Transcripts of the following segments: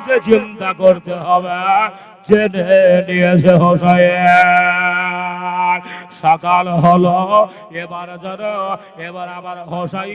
বাপকে চিন্তা করতে হবে। জেনে নিয়েছে হোসাইন সকাল হলো। এবার যেন এবার আবার হোসাই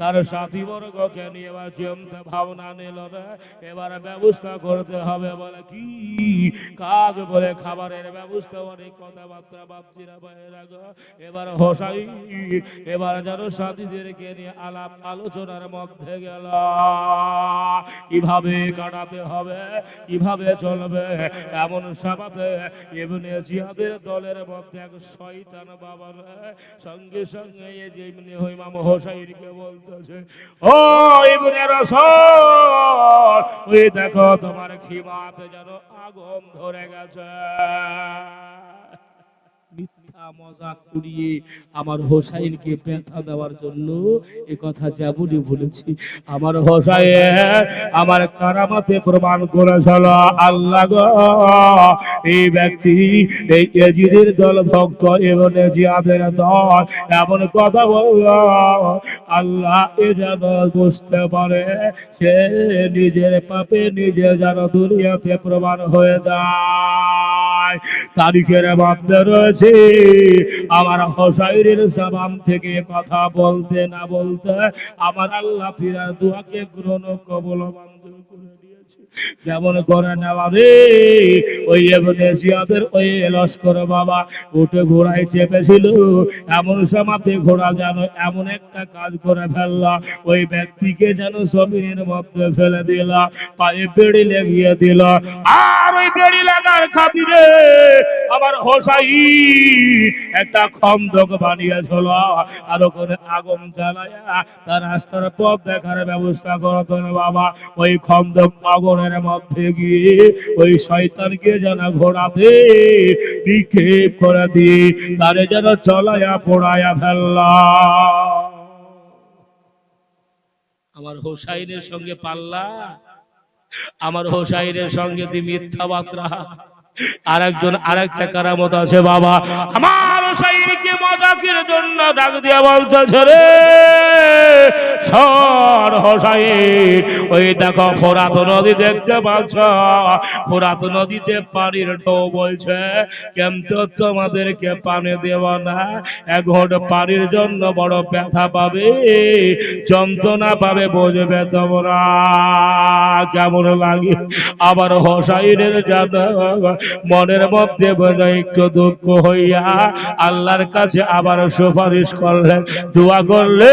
তার সাথী বর্গকে নিয়ে এবার চিন্তা ভাবনা নিল না এবার ব্যবস্থা করতে হবে বলে কি? কাজ বলে খাবারের ব্যবস্থা, অনেক কথাবার্তা বাপজিরা বাইরে গো এবার হোসাই, এবার যেন সাথীদেরকে নিয়ে আলাপ আলোচনার মধ্যে গেল। কীভাবে কাটাতে হবে, কীভাবে চলবে, এমন সাবাতে এমনি জিহাদের দলের মধ্যে এক শয়তান বাবার সঙ্গে সঙ্গে যেমনি হই মাম হোসাইনকে বলতেছে, ও ইবনে রাসূল, ওই দেখো তোমার খিমাতে যেন আগুন ধরে গেছে। মিথ্যা মজাক উড়িয়ে আমার হোসাইনকে ব্যথা দেওয়ার জন্য এ কথা যেমনই বলেছি। আমার হোসাইন, আমার কারামাতে প্রমাণ করেছিল, আল্লাহ এই ব্যক্তি, এই এজিদের দল ভক্ত এবং জিয়াদের দল, এমন কথা বলল, আল্লাহ এ যেন বুঝতে পারে, সে নিজের পাপে নিজে যেন দুনিয়াতে প্রমাণ হয়ে যায়। তারিখের মধ্যে রয়েছে। আমার হোসাইরের সাবাম থেকে কথা বলতে না বলতে আমার আল্লাহ ফিরা দোয়াকে গ্রহণ কবল করে দিয়েছে। যেমন করে নেওয়া রে, ওই এমনেশিয়াদের ওই লস্কর বাবা উঠে ঘোড়ায় চেপেছিল, এমন সমাতে ঘোড়া যেন এমন একটা কাজ করে ফেলল, ওই ব্যক্তিকে যেন জমিনের মধ্যে ফেলে দিল, পায়ে বেড়ি লেগিয়ে দিল। আর ওই বেড়ি লাগার খাতিরে আমার হোসাই একটা খন্দক বানিয়েছিল, আর ওখানে আগুন জ্বালায়া তার রাস্তার পথ দেখার ব্যবস্থা করতেন বাবা। ওই খন্দক আগুনের মধ্যে গিয়ে ওই শয়তানকে যেন ঘোড়াতে নিক্ষেপ করে দিয়ে তারে যেন চলায়া পোড়ায়া ফেললা আমার হোসাইনের সঙ্গে পাল্লা, আমার হোসাইনের সঙ্গে দি মিথ্যা বার্তা আর একজন আরেকটা কারামত আছে, বাবা, আমার হোসাইনকে মজাকের জন্য ডাক দিয়া বলতেছে রে। সর হোসাইন ওই দেখো ফোরাত নদী দেখতে পাচ্ছ? ফোরাত নদীতে পানির ঢেউ বলছে কিন্তু তোমাদেরকে পানি দেব না? এক ঘট পানির জন্য বড় ব্যথা পাবে, যন্ত্রণা পাবে, বুঝবে তোমরা। কেমন লাগে? আবার হোসাইনের জানা মনের মধ্যে বোধহয় একটু দুঃখ হইয়া আল্লাহর কাছে আবার সুপারিশ করলেন, দোয়া করলে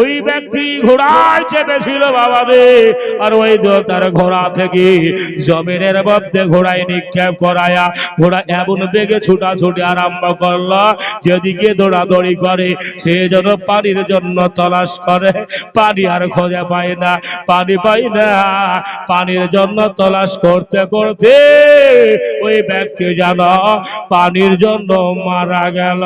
ওই ব্যক্তি ঘোড়ায় চেপেছিল বাবা রে আর ওই তার ঘোড়া থেকে জমিনের মধ্যে ঘোড়ায় নিক্ষেপ করায়া ঘোড়া এমন বেগে ছুটাছুটি আরম্ভ করল, যেদিকে দৌড়াদৌড়ি করে, সে যেন পানির জন্য তলাশ করে। পানি আর খোঁজে পায় না, পানি পাই না, পানির জন্য তলাশ করতে করতে ওই ব্যক্তি যেন পানির জন্য মারা গেল।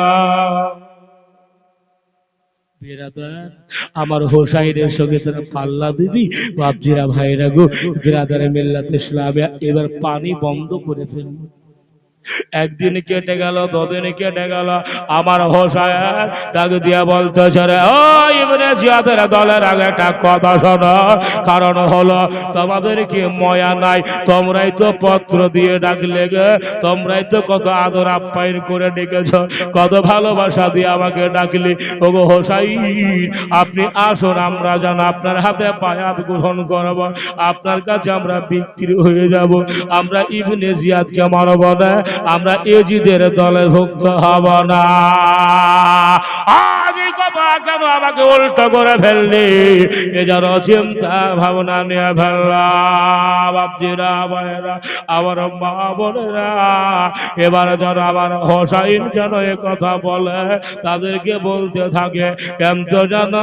আমার হোসাইনের সঙ্গে তারা পাল্লা দিবি? বাপজিরা ভাইরা গো, বিরাদারে মেল্লাতে এবার পানি বন্ধ করে ফেলব। একদিন কেটে গেল, দুদিন কেটে গেল, আমার হোসাইন ডাক দিয়া বলতেছে রে, ও ইবনে জিয়াদের দলের আগে একটা কথা শোনো। কারণ হলো, তোমাদের কি ময়া নাই? তোমরাই তো পত্র দিয়ে ডাকলে গে, তোমরাই তো কত আদর আপ্যায়ন করে ডেকেছ, কত ভালোবাসা দিয়ে আমাকে ডাকলি। ওগো হোসাইন, আপনি আসুন, আমরা যেন আপনার হাতে পায়াত গ্রহণ করব, আপনার কাছে আমরা বিক্রি হয়ে যাব, আমরা ইবনে জিয়াদকে মারব না। আমরা এজিদের দলে ভুক্ত হব না। আমাকে উল্টো করে ফেললি? এ চিন্তা ভাবনা নিয়ে ফেললাম। বাপজিরা, ভাইয়েরা, আমার মা বোনেরা, এবার আমার হোসাইন যেন এ কথা বলে, তাদেরকে বলতে থাকে কেমন যেন?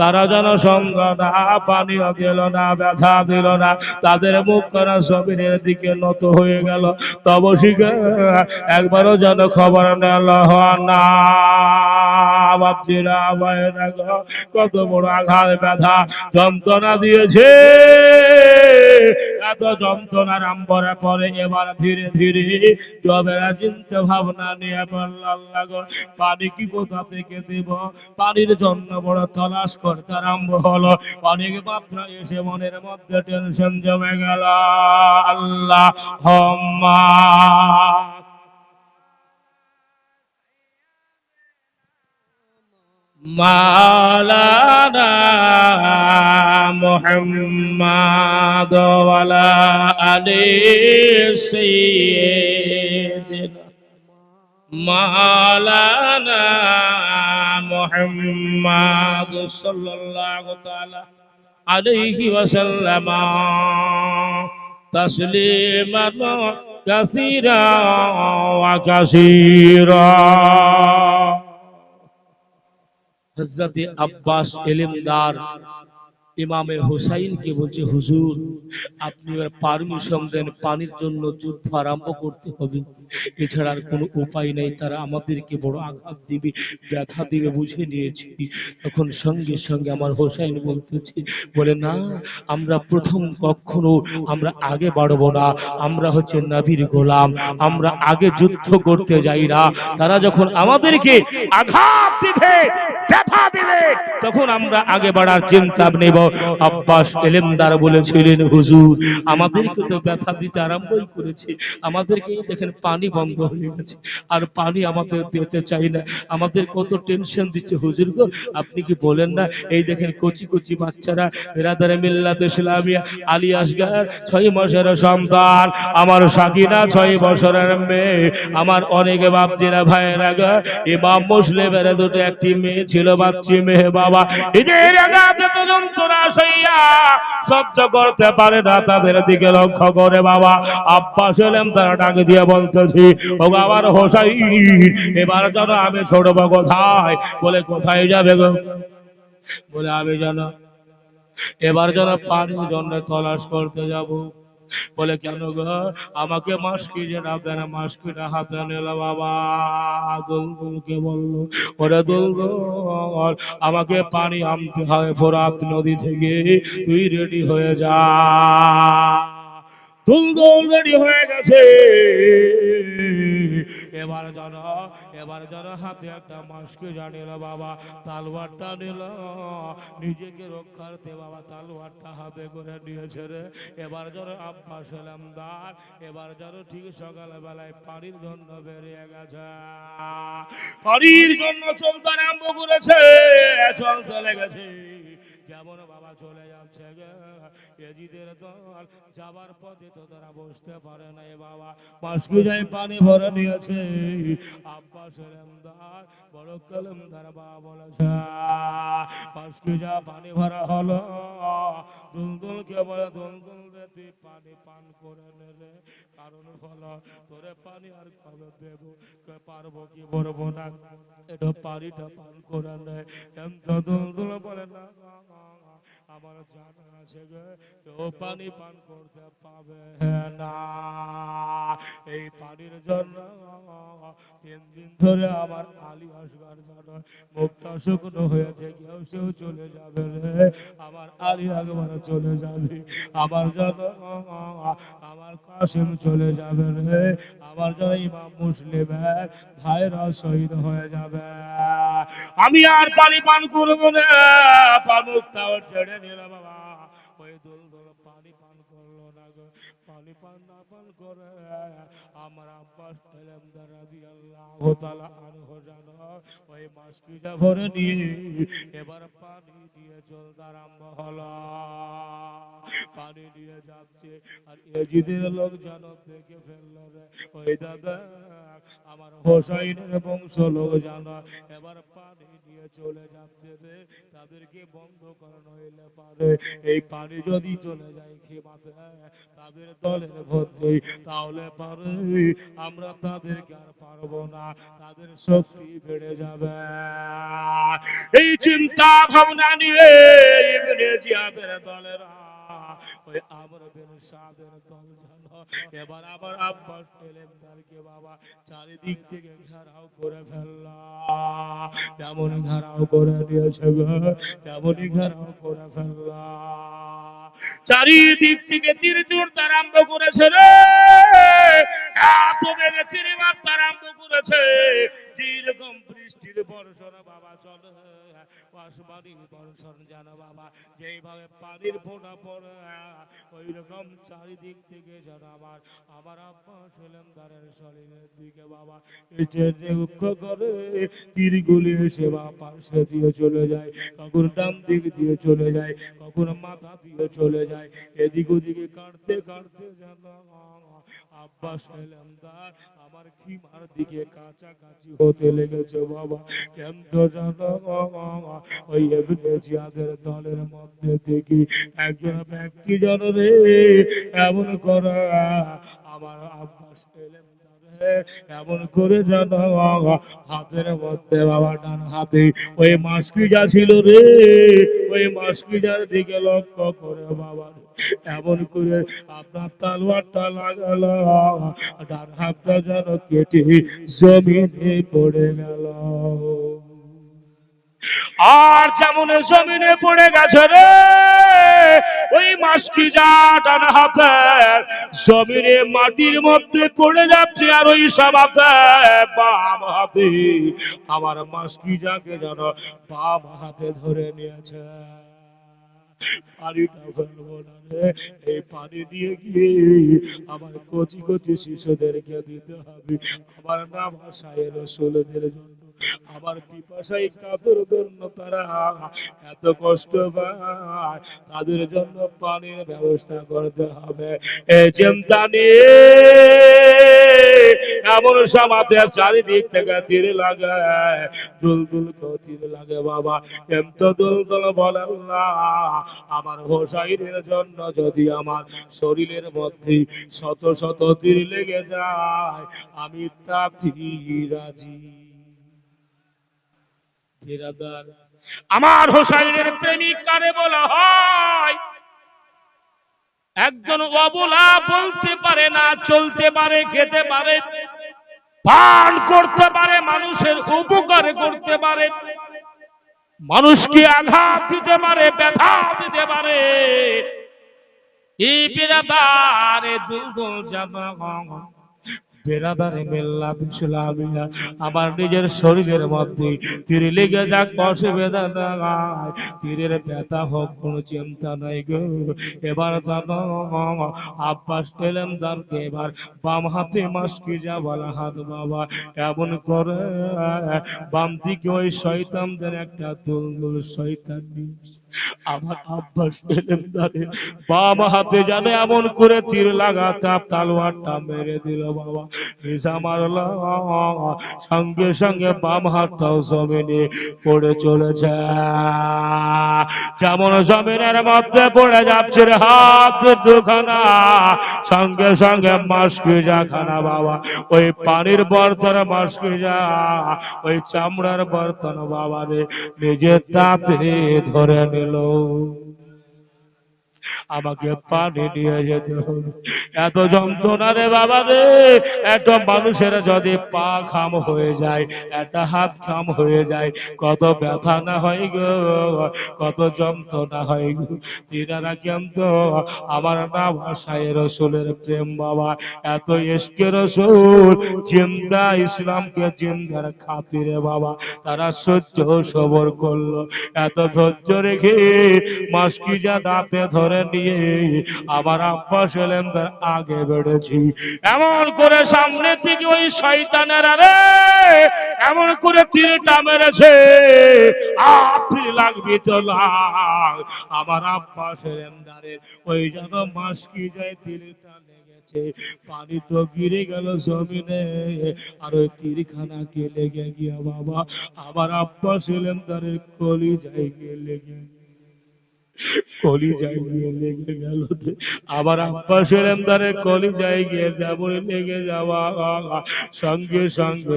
তারা যেন সঙ্গ না, পানিও দিল না, ব্যথা দিল না, তাদের মুখ করা সবিনের দিকে নত হয়ে গেল। তব শিখে একবারও যেন খবর নেল না। কত বড় আঘাত, ব্যথা, যন্ত্রণা দিয়েছে। এত যন্ত্রণা আরম্ভরে পরে এবার ধীরে ধীরে জবেরা চিন্তা ভাবনা নিয়ে পানি কি কোথা থেকে দেব? পানির জন্য বড় তলাশ করতে আরম্ভ হলো। অনেক মাত্রা এসে মনের মধ্যে টেনশন জমে গেল। আল্লাহ হম্মা। মাওলানা মুহাম্মাদ ওয়ালা আলি মাওলানা মুহাম্মাদ সাল্লাল্লাহু তাআলা আলাইহি ওয়াসাল্লাম তাসলিমান কাসীরা ওয়া কাসীরা। হজরত আব্বাস এলিমদার ইমামে হুসাইনকে বলছে, হুজুর, আপনি এবার পারমিশন দেন, পানির জন্য যুদ্ধ আরম্ভ করতে হবে। এছাড়া আর কোনো উপায় নেই, তারা আমাদেরকে বড় আঘাত দিবে, ব্যথা দিবে বুঝে নিয়েছি। তখন সঙ্গে সঙ্গে আমার হোসাইন বলতেছে, বলে, না, আমরা প্রথম কখনো আমরা আগে বাড়বো না, আমরা হচ্ছে নাবির গোলাম, আমরা আগে যুদ্ধ করতে যাই না। তারা যখন আমাদেরকে আঘাত দিবে, ব্যথা দিবে, তখন আমরা আগে বাড়ার চিন্তা নেব। আব্বাস এলেমদার বলেছিলেন, হুজুর, আমাদেরকে তো ব্যথা দিতে আরম্ভই করেছে। আমাদেরকে দেখেন পানি বন্ধ হয়ে গেছে। আর পানি আমাদের দিতে চাই না। আমাদের কত টেনশন দিচ্ছে, হুজুর গো, আপনি কি বলেন না? এই দেখেন কচি কচি বাচ্চারা, বেরাদারে মিল্লাত ইসলামিয়া, আলী আসগার, ছয় মাসের সন্তান, আমার সাকিনা ছয় বছরের মেয়ে, আমার অনেকে বাপদিরা ভাইয়েরা গা, ইমাম মুসলিমের দুটো একটি মেয়ে ছিল, বাচ্চি মেয়ে বাবা। এদের আঘাতে যন্ত্রণা সইয়া সহ্য করতে পারে না তাদের দিকে লক্ষ্য করে বাবা। আব্বাস এলেন তারা দিয়ে বলতেছি, ও বাবার হোসাই এবার যেন আমি কোথায়? বলে, কোথায় যাবে গো? বলে, আমি যেন এবার যেন পানির জন্য তলাশ করতে যাব। বলে, কেন গো? আমাকে মাসকি যে না দেন মাসকিটা হাতে নিল বাবা? দুলদুলকে বলল, ওরে দুলদুল আমাকে পানি আনতে হয় ফোরাত নদী থেকে। তুই রেডি হয়ে যা। দুলদুল রেডি হয়ে গেছে। এবার যেন এবার যেন হাতে একটা মাসকে জানিল বাবা তালবারটা নিল। নিজেকে রক্ষার্থে বাবা তালবারটা হাতে করে নিয়েছে রে। এবার যেন আব্বাস এলাম দার এবার যেন ঠিক সকালবেলায় পানির জন্য বেরিয়ে গেছে। পানির জন্য চলতে আরম্ভ করেছে। চলতে লেগেছে। যেমন বাবা চলে যাচ্ছে গে? এজিদের দল যাবার পথে তো তারা বসতে পারে না এ বাবা। যাই পানি ভরে নিয়েছে। আব্বা সেলেমদার বড় কলমদার বাবা বলেছে যা পানি ভরা হলো। দুলদুলকে বলে, দুলদুল রে পানি পান করে নেলে কারণ হলো তোরে পানি আর কবে দেবো? পারব কি বলব না? এটা পানিটা পান করে নেয় কিন্তু দুলদুল বলে, না ba ba ba আমার জানা আছে কেউ পানি পান করতে পাবে না। এই পানির জন্য তিন দিন ধরে আমার আলী আসগার জানো মুখটা শুকনো হয়েছে কেউ সেও চলে যাবে রে। আমার আলী একবার চলে যাবে। আমার জন্য আমার কাসিম চলে যাবে রে। আমার জন্য ইমাম মুসলিম ভাইরা শহীদ হয়ে যাবে। আমি আর পানি পান করব না। পানুকটাও ছেড়ে নিলাম বাবা। ওই দোল পানি পান না পান করে। আমার আব্বাস এলেম দ্বারা দিয়ে আল্লাহ তালা আনহো জানো, ওই মাসকিটা ভরে নিয়ে এবার পানি দিয়ে চলতে আরম্ভ হলো। পানি নিয়ে যাচ্ছে, আর এজিদের লোক যেন দেখে ফেলল রে। ওই দাদা, আমার হোসাইনের বংশ লোক জানা, এবার পানি দিয়ে চলে যাচ্ছে রে। তাদেরকে বন্ধ করানো হইলে পারে। এই পানি যদি চলে যায় খেমাতে তাদের দলের ভর্তি তাহলে পারে আমরা তাদেরকে আর পারব না, তাদের শক্তি বেড়ে যাবে। এই চিন্তা ভাবনা নিয়ে দলেরা ওই আমর বিন সাদের দল এবার আবার আব্বাস এলেমদারকে বাবা চারিদিক থেকে ঘেরাও করে ফেললা। তেমন ঘেরাও করে দিয়েছে গো তেমনই ঘেরাও করে ফেললা। চারিদিক থেকে তীর ছুটতে আরম্ভ করেছে রে। এত বেগে তীর মারতে আরম্ভ করেছে। যেরকম বৃষ্টির বর্ষণ, বাবা চলে। আসমানি বর্ষণ যেন, বাবা, যেইভাবে পানির ফোঁটা পড়ে ওই রকম চারিদিক থেকে যেন আমার আমার আব্বা সেলেন্দারের শরীরের দিকে, বাবা, এসে লক্ষ্য করে, তীরগুলি এসে বা পাশে দিয়ে চলে যায়, কখন ডান দিক দিয়ে চলে যায়, কখন মাথা দিয়ে চলে যায়, এদিক ওদিকে কাটতে কাটতে যেন আমার খিমার দিকে কাছাকাছি হতে লেগেছে, বাবা। কেন তো জানো ওই জিয়াদের দলের মধ্যে দেখি একজন ব্যক্তি জন রে, এমন করা। আমার আব্বা সেলেন্দারে এমন করে যেন হাতের মধ্যে বাবা ডান হাতে। ওই মাসকি যা ছিল রে। ওই মাসকি যার দিকে লক্ষ্য করে বাবা এমন করে আপনার তালোয়ারটা লাগালো ডান হাতটা যেন কেটে জমিনে পড়ে গেল। আর যেমন জমিনে পড়ে গেছে রে, ওই মাসকি যা ডান হাতে জমিনে মাটির মধ্যে পড়ে যাচ্ছে আর ওই সব বাম হাতে, আমার মাসকি যাকে যেন বাম হাতে ধরে নিয়েছে। পানিটা ফেলব না এই পানি দিয়ে গিয়ে আমার কচি কচি শিশুদেরকে দিতে হবে। আমার নাম ভাষায় রসুলদের জন্য। আমার পিপাসাই কাতর জন্য তারা এত কষ্ট পায়? তাদের জন্য পানির ব্যবস্থা করতে হবে। এই চিন্তা নিয়ে এমন সমাজের চারিদিক থেকে তীর লাগে। দুল দুল তীর লাগে, বাবা। এমত দুল বলেন না আমার হোসাইনের জন্য যদি আমার শরীরের মধ্যে শত শত তীর লেগে যায়, আমি তাতে রাজি আমার হোসাইনের প্রেমিক কারে বলা হয়, একজন অবলা বলতে পারে না, চলতে পারে, খেতে পারে, পান করতে পারে, মানুষের উপকার করতে পারে, মানুষকে আঘাত দিতে পারে, ব্যথা দিতে পারে। এই বিরাদারে দুর্গল জামা আমার নিজের শরীরের মধ্যে তীর লেগে যাক অসুবিধা নাই তীরের ব্যথা হোক, কোনো চিন্তা নাই গো। এবার জানো, আব্বাস পেলেন দানকে এবার বাম হাতে মাসকি যা বলা হাত বাবা। এমন করে, বাম দিকে ওই শয়তানদের একটা দুলদুল শয়তান নিয়ে সঙ্গে সঙ্গে বাম হাতটাও জমিনে পড়ে চলেছে। যেমন জমিনের মধ্যে পড়ে যাচ্ছে হাত দুখানা, সঙ্গে সঙ্গে মাসকি যা খানা বাবা। ওই পানির বর্তন মাসকি যা ওই চামড়ার বর্তন বাবা রে, নিজের দাঁতে ধরে নিল আমাকে পানি নিয়ে যেতে হবে। এত যন্ত্রণা রে বাবা রে। এত মানুষের যদি পা খাম হয়ে যায় একটা হাত খাম হয়ে যায় কত ব্যথা না হয় গো কত যন্ত্রণা হয় গো। তিনারা কিন্তু আমার না ভাষায় রসুলের প্রেম বাবা। এত এসকে রসুল জিন্দা ইসলামকে জিন্দার খাতিরে বাবা। তারা সহ্য সবর করল। এত ধৈর্য রেখে মাসকি যা দাঁতে ধরে নিয়ে আমার আব্বা সেলেন তার আগে বেড়েছি। এমন করে সামনে থেকে ওই শয়তানের আরে, এমন করে তীরটা মেরেছে। তীর লাগবে তো আমার আব্বা সেলেন্ডারের ওই যেন মাসকি যায় পানি তো গিরে গেল জমিনে, আর ওই তীরখানা কে লেগে গিয়া বাবা? আমার আব্বা কলি গিয়ে লেগে গিয়ে লেগে গেল আবার আব্বা সিলেন্ডারের কলি যাই গিয়ে যেমন লেগে যাওয়া। সঙ্গে সঙ্গে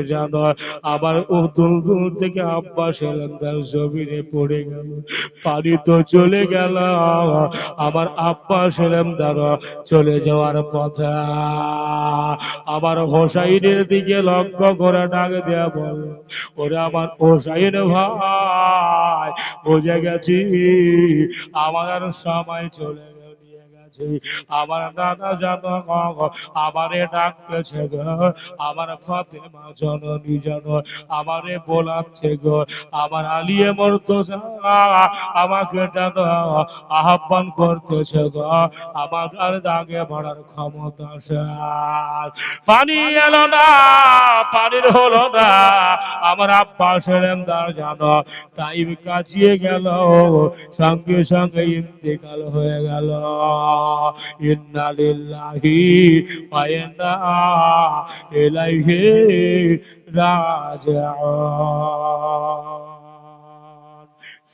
আবার ও দূর দূর থেকে আব্বা সিলেন্ডার জমিনে পড়ে গেল। পানি তো চলে গেল। আমার আব্বা সিলেন্ডার চলে যাওয়ার পথে। আমার হোসাইনের দিকে লক্ষ্য করে ডাক দেয়া বল ওরে আমার হোসাইন ভাই, বুঝে গেছি? আমার সময় চলে গেল আমার নানা জানো আমারে ডাকতেছে গো। আমার ফাতেমা জননী জন আমারে বোলাচ্ছে গো। আমার আলিয়ে মর্তজা আমাকে যেন আহ্বান করতেছে গো। আমার আর দাগে ভরার ক্ষমতা পানি এলো না, পানির হলো না। আমার আব্বা সেরেন্দার জানো টাইম কাছিয়ে গেল, সঙ্গে সঙ্গে ইন্তেকাল হয়ে গেল। ইন্না লিল্লাহি ওয়া ইন্না ইলাইহি রাজিউন।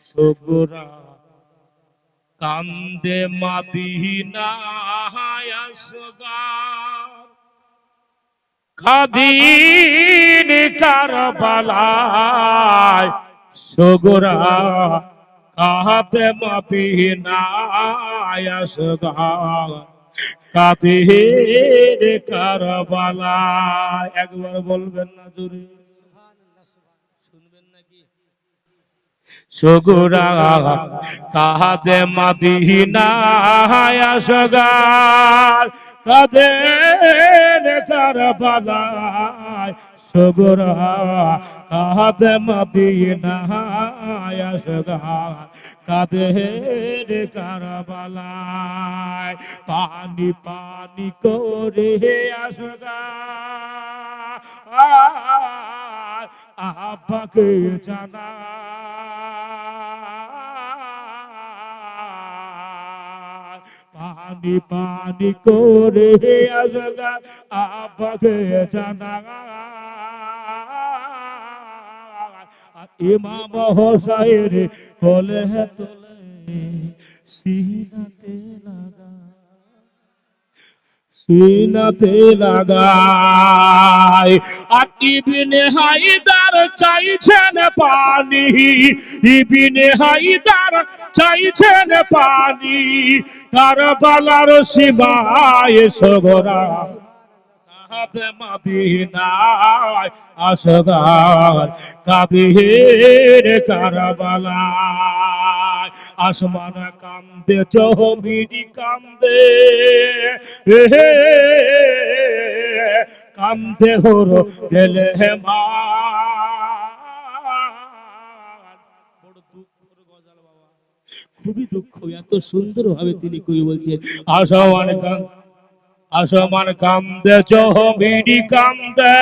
সুগরা কান্দে মাদিনা আসগার কাদিন কারবালায়। সগরা কাদিন কারবালায়। একবার বলবেন না জুড়ে। শুনবেন নাকি? সগুরা কাহাদে মাদিনা আসগার কাদের কারবালায়। সগুরা কাদের কারবালায়। পানি পানি করে আসগার আব্বাকে জানা পানি পানি করে আসগা আব্বাকে জানা ইমাম হোসাইর কোলে তোলে, সিনাতে লাগা, সিনাতে লাগায়। আর ইবিনে হাইদার চাইছেন পানি, ইবিনে হাইদার চাইছেন পানি, কারবালার সীমায় সগরা। কাহাতে মাদিনায় আসগার কাদের কারবালায়। আসমান কান্দে, জমিনি কান্দে। এহে, কান্দে হর গেলে মা। খুবই দুঃখ, এত সুন্দর ভাবে তিনি কই বলছেন, আসমান কান আসমান কান্দে জমিনি কান্দে